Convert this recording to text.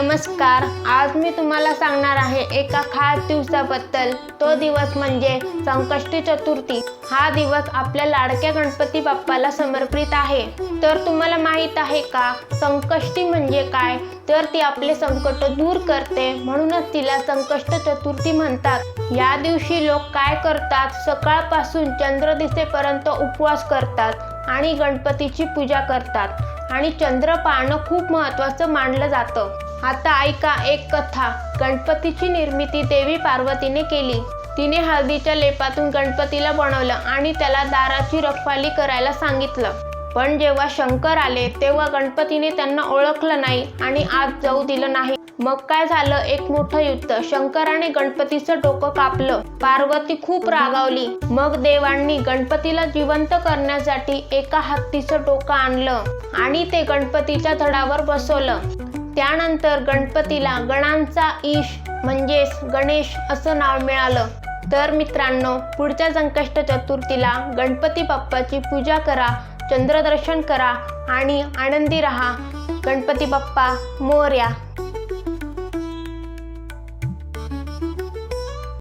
नमस्कार आज मी तुम्हाला सांगणार आहे एका खास दिवसाबद्दल. तो दिवस म्हणजे संकष्टी चतुर्थी. हा दिवस आपल्या लाडक्या गणपती बाप्पाला समर्पित आहे. तर तुम्हाला माहीत आहे का संकष्टी म्हणजे काय? तर ती आपले संकट दूर करते म्हणूनच तिला संकष्ट चतुर्थी म्हणतात. या दिवशी लोक काय करतात? सकाळपासून चंद्र दिसेपर्यंत उपवास करतात आणि गणपतीची पूजा करतात. आणि चंद्र पाहणं खूप महत्त्वाचं मानलं जातं. आता ऐका एक कथा. गणपतीची निर्मिती देवी पार्वतीने केली. तिने हळदीच्या लेपातून गणपतीला बनवलं आणि त्याला दाराची रखवाली करायला सांगितलं. पण जेव्हा शंकर आले तेव्हा गणपतीने त्यांना ओळखलं नाही आणि आत जाऊ दिलं नाही. मग काय झालं? एक मोठं युद्ध. शंकराने गणपतीचं डोकं कापलं. पार्वती खूप रागावली. मग देवांनी गणपतीला जिवंत करण्यासाठी एका हत्तीचं डोकं आणलं आणि ते गणपतीच्या धडावर बसवलं. त्यानंतर गणपतीला गणांचा ईश म्हणजेच गणेश असं नाव मिळालं. तर मित्रांनो पुढच्या संकष्ट चतुर्थीला गणपती बाप्पाची पूजा करा चंद्रदर्शन करा आणि आनंदी रहा. गणपती बाप्पा मोर्या.